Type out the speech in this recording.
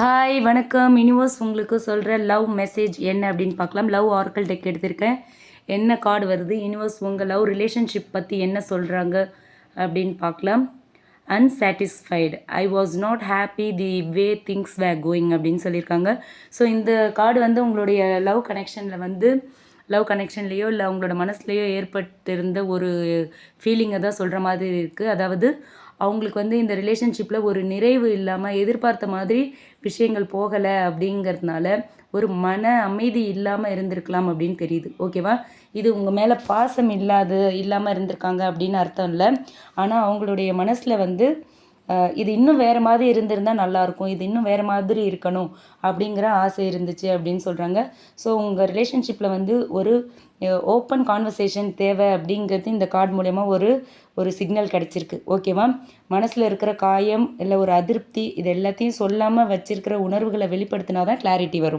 Hi வணக்கம். Universe உங்களுக்கு சொல்கிற லவ் மெசேஜ் என்ன அப்படின்னு பார்க்கலாம். லவ் ஆர்க்கல் டெக் எடுத்திருக்கேன். என்ன கார்டு வருது? யூனிவர்ஸ் உங்கள் லவ் ரிலேஷன்ஷிப் பற்றி என்ன சொல்கிறாங்க அப்படின்னு பார்க்கலாம். Unsatisfied I was not happy the way things were going அப்படின்னு சொல்லியிருக்காங்க. ஸோ இந்த கார்டு வந்து உங்களுடைய லவ் கனெக்ஷனில் வந்து லவ் கனெக்ஷன்லேயோ இல்லை அவங்களோட மனசுலேயோ ஏற்பட்டிருந்த ஒரு ஃபீலிங்கை தான் சொல்கிற மாதிரி இருக்குது அதாவது அவங்களுக்கு வந்து இந்த ரிலேஷன்ஷிப்பில் ஒரு நிறைவு இல்லாமல் எதிர்பார்த்த மாதிரி விஷயங்கள் போகலை அப்படிங்கிறதுனால ஒரு மன அமைதி இல்லாமல் இருந்திருக்கலாம் அப்படின்னு தெரியுது. ஓகேவா இது உங்கள் மேலே பாசம் இல்லாது இல்லாமல் இருந்திருக்காங்க அப்படின்னு அர்த்தம் இல்லை. ஆனால் அவங்களுடைய மனசில் வந்து இது இன்னும் வேறு மாதிரி இருந்திருந்தால் நல்லாயிருக்கும் இது இன்னும் வேறு மாதிரி இருக்கணும் அப்படிங்கிற ஆசை இருந்துச்சு அப்படின்னு சொல்கிறாங்க ஸோ உங்கள் ரிலேஷன்ஷிப்பில் வந்து ஒரு ஓப்பன் கான்வர்சேஷன் தேவை அப்படிங்கிறது இந்த கார்டு மூலயமா ஒரு ஒரு சிக்னல் கிடச்சிருக்கு. ஓகேவா மனசில் இருக்கிற காயம் இல்லை ஒரு அதிருப்தி இது எல்லாத்தையும் சொல்லாமல் வச்சிருக்கிற உணர்வுகளை வெளிப்படுத்தினா தான் கிளாரிட்டி வரும்.